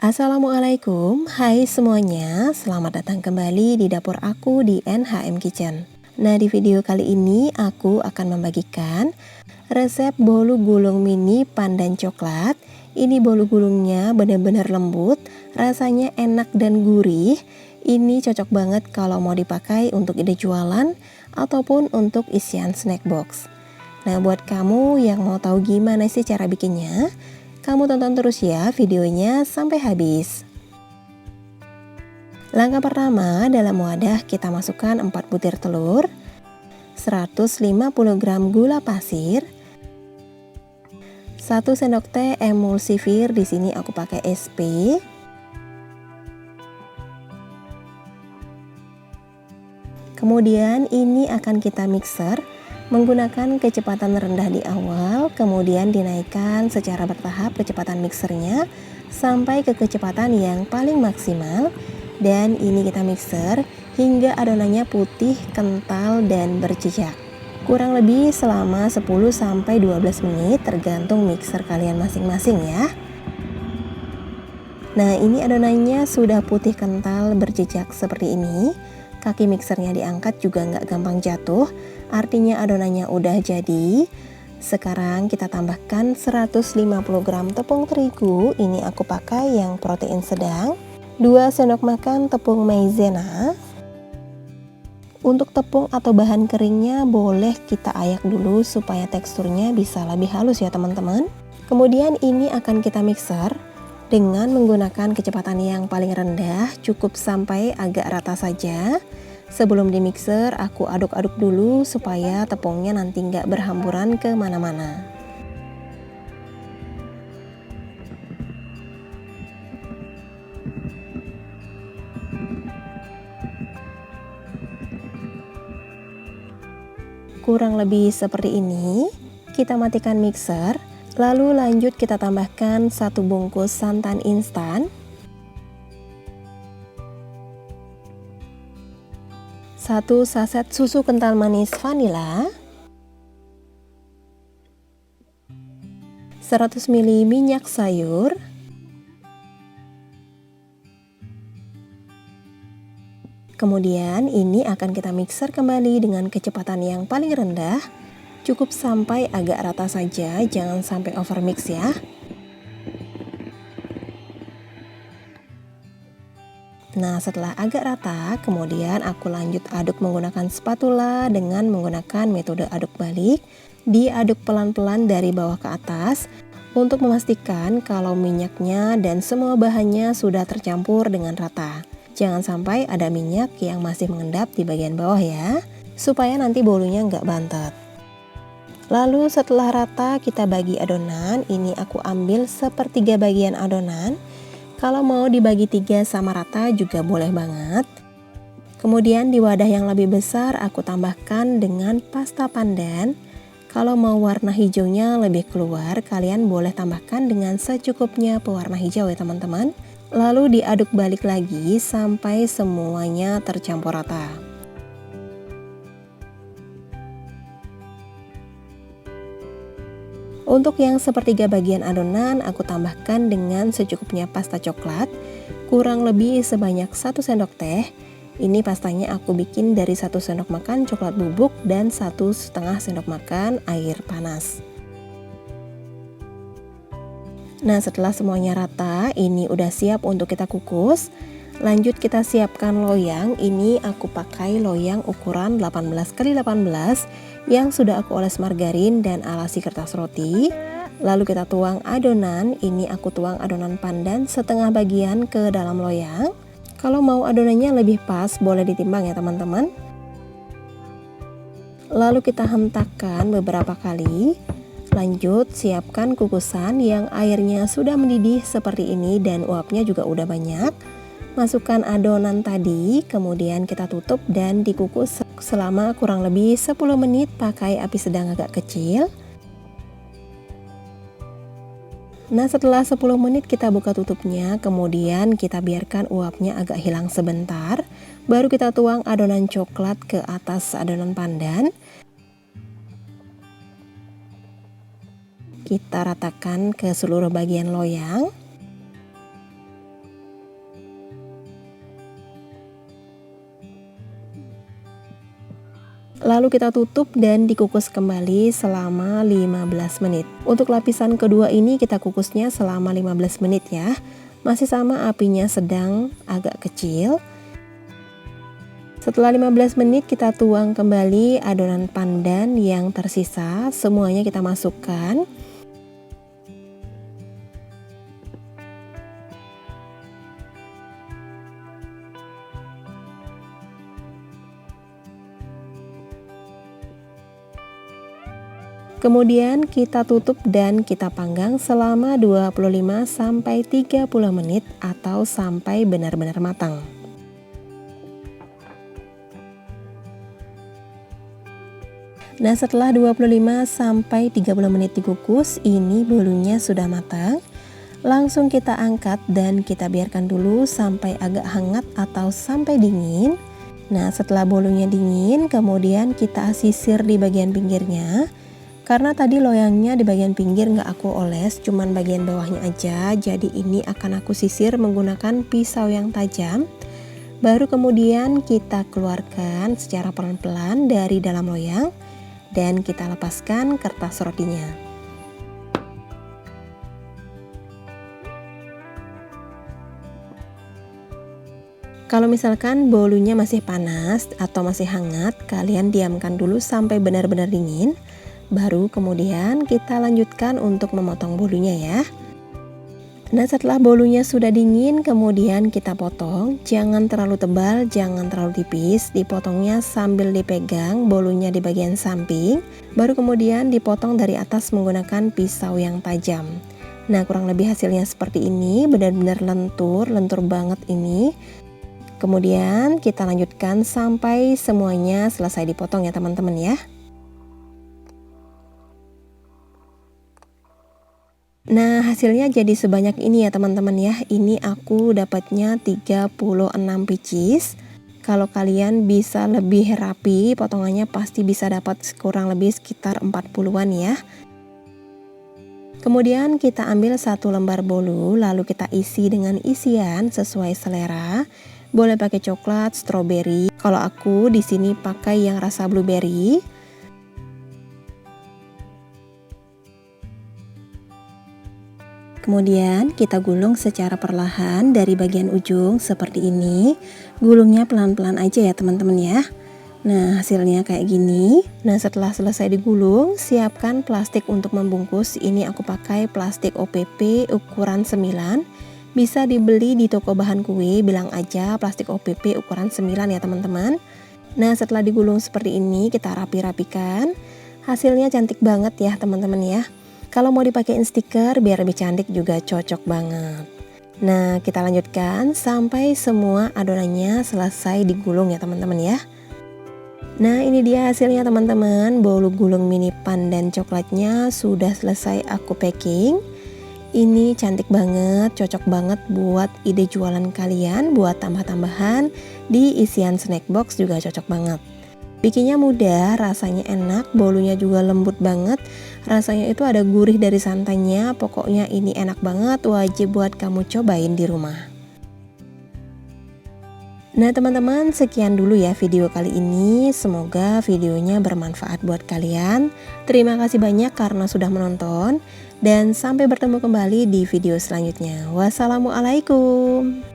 Assalamualaikum, hai semuanya, selamat datang kembali di dapur aku di NHM Kitchen. Nah di video kali ini aku akan membagikan resep bolu gulung mini pandan coklat. Ini bolu gulungnya benar-benar lembut, rasanya enak dan gurih. Ini cocok banget kalau mau dipakai untuk ide jualan ataupun untuk isian snack box. Nah buat kamu yang mau tahu gimana sih cara bikinnya, kamu tonton terus ya videonya sampai habis. Langkah pertama, dalam wadah kita masukkan 4 butir telur, 150 gram gula pasir, 1 sendok teh emulsifir di sini aku pakai SP. Kemudian ini akan kita mixer Menggunakan kecepatan rendah di awal, kemudian dinaikkan secara bertahap kecepatan mixernya sampai ke kecepatan yang paling maksimal dan ini kita mixer hingga adonannya putih, kental, dan berjejak. Kurang lebih selama 10-12 menit tergantung mixer kalian masing-masing ya. Nah ini adonannya sudah putih kental berjejak seperti ini kaki mixernya diangkat juga nggak gampang jatuh artinya adonannya udah jadi. Sekarang kita tambahkan 150 gram tepung terigu. Ini aku pakai yang protein sedang. 2 sendok makan tepung maizena. Untuk tepung atau bahan keringnya boleh kita ayak dulu supaya teksturnya bisa lebih halus ya teman-teman. Kemudian ini akan kita mixer dengan menggunakan kecepatan yang paling rendah, cukup sampai agak rata saja. Sebelum di mixer, aku aduk-aduk dulu supaya tepungnya nanti nggak berhamburan ke mana-mana. Kurang lebih seperti ini, kita matikan mixer Lalu lanjut kita tambahkan satu bungkus santan instan satu saset susu kental manis vanila 100 ml minyak sayur Kemudian ini akan kita mixer kembali dengan kecepatan yang paling rendah Cukup sampai agak rata saja, jangan sampai overmix ya. Nah, setelah agak rata, kemudian aku lanjut aduk menggunakan spatula dengan menggunakan metode aduk balik. Diaduk pelan-pelan dari bawah ke atas untuk memastikan kalau minyaknya dan semua bahannya sudah tercampur dengan rata. Jangan sampai ada minyak yang masih mengendap di bagian bawah ya, supaya nanti bolunya nggak bantet. Lalu setelah rata kita bagi adonan, ini aku ambil sepertiga bagian adonan. Kalau mau dibagi tiga sama rata juga boleh banget. Kemudian di wadah yang lebih besar aku tambahkan dengan pasta pandan. Kalau mau warna hijaunya lebih keluar, kalian boleh tambahkan dengan secukupnya pewarna hijau ya teman-teman. Lalu diaduk balik lagi sampai semuanya tercampur rata. Untuk yang sepertiga bagian adonan, aku tambahkan dengan secukupnya pasta coklat, kurang lebih sebanyak 1 sendok teh. Ini pastanya aku bikin dari 1 sendok makan coklat bubuk dan 1 setengah sendok makan air panas. Nah setelah semuanya rata, ini udah siap untuk kita kukus. Lanjut kita siapkan loyang, ini aku pakai loyang ukuran 18 x 18 yang sudah aku oles margarin dan alasi kertas roti. Lalu kita tuang adonan, ini aku tuang adonan pandan setengah bagian ke dalam loyang. Kalau mau adonannya lebih pas, boleh ditimbang ya teman-teman. Lalu kita hentakkan beberapa kali. Lanjut, siapkan kukusan yang airnya sudah mendidih seperti ini dan uapnya juga udah banyak. Masukkan adonan tadi, kemudian kita tutup dan dikukus selama kurang lebih 10 menit pakai api sedang agak kecil. Nah setelah 10 menit kita buka tutupnya, kemudian kita biarkan uapnya agak hilang sebentar. Baru kita tuang adonan coklat ke atas adonan pandan. Kita ratakan ke seluruh bagian loyang. Lalu kita tutup dan dikukus kembali selama 15 menit. Untuk lapisan kedua ini kita kukusnya selama 15 menit ya. Masih sama apinya sedang agak kecil. Setelah 15 menit kita tuang kembali adonan pandan yang tersisa, semuanya kita masukkan. Kemudian kita tutup dan kita panggang selama 25 sampai 30 menit atau sampai benar-benar matang. Nah setelah 25 sampai 30 menit dikukus, ini bolunya sudah matang. Langsung kita angkat dan kita biarkan dulu sampai agak hangat atau sampai dingin. Nah setelah bolunya dingin, kemudian kita sisir di bagian pinggirnya. Karena tadi loyangnya di bagian pinggir nggak aku oles, cuman bagian bawahnya aja. Jadi ini akan aku sisir menggunakan pisau yang tajam. Baru kemudian kita keluarkan secara pelan-pelan dari dalam loyang dan kita lepaskan kertas rotinya. Kalau misalkan bolunya masih panas atau masih hangat, kalian diamkan dulu sampai benar-benar dingin. Baru kemudian kita lanjutkan untuk memotong bolunya ya. Nah setelah bolunya sudah dingin kemudian kita potong. Jangan terlalu tebal, jangan terlalu tipis. Dipotongnya sambil dipegang bolunya di bagian samping. Baru kemudian dipotong dari atas menggunakan pisau yang tajam. Nah kurang lebih hasilnya seperti ini. Benar-benar lentur, lentur banget ini. Kemudian kita lanjutkan sampai semuanya selesai dipotong ya teman-teman ya Nah hasilnya jadi sebanyak ini ya teman-teman ya. Ini aku dapatnya 36 pieces. Kalau kalian bisa lebih rapi potongannya pasti bisa dapat kurang lebih sekitar 40an ya. Kemudian kita ambil satu lembar bolu lalu kita isi dengan isian sesuai selera. Boleh pakai coklat, stroberi. Kalau aku di sini pakai yang rasa blueberry Kemudian kita gulung secara perlahan dari bagian ujung seperti ini. Gulungnya pelan-pelan aja ya teman-teman ya. Nah hasilnya kayak gini. Nah setelah selesai digulung, siapkan plastik untuk membungkus. Ini aku pakai plastik OPP ukuran 9. Bisa dibeli di toko bahan kue, bilang aja plastik OPP ukuran 9 ya teman-teman. Nah setelah digulung seperti ini, kita rapi-rapikan. Hasilnya cantik banget ya teman-teman ya. Kalau mau dipakein stiker biar lebih cantik juga cocok banget. Nah, kita lanjutkan sampai semua adonannya selesai digulung ya teman-teman ya. Nah, ini dia hasilnya teman-teman. Bolu gulung mini pan dan coklatnya sudah selesai aku packing. Ini cantik banget, cocok banget buat ide jualan kalian, buat tambah-tambahan di isian snack box juga cocok banget. Bikinnya mudah, rasanya enak, bolunya juga lembut banget. Rasanya itu ada gurih dari santainya, pokoknya ini enak banget, wajib buat kamu cobain di rumah. Nah teman-teman sekian dulu ya video kali ini Semoga videonya bermanfaat buat kalian Terima kasih banyak karena sudah menonton Dan sampai bertemu kembali di video selanjutnya Wassalamualaikum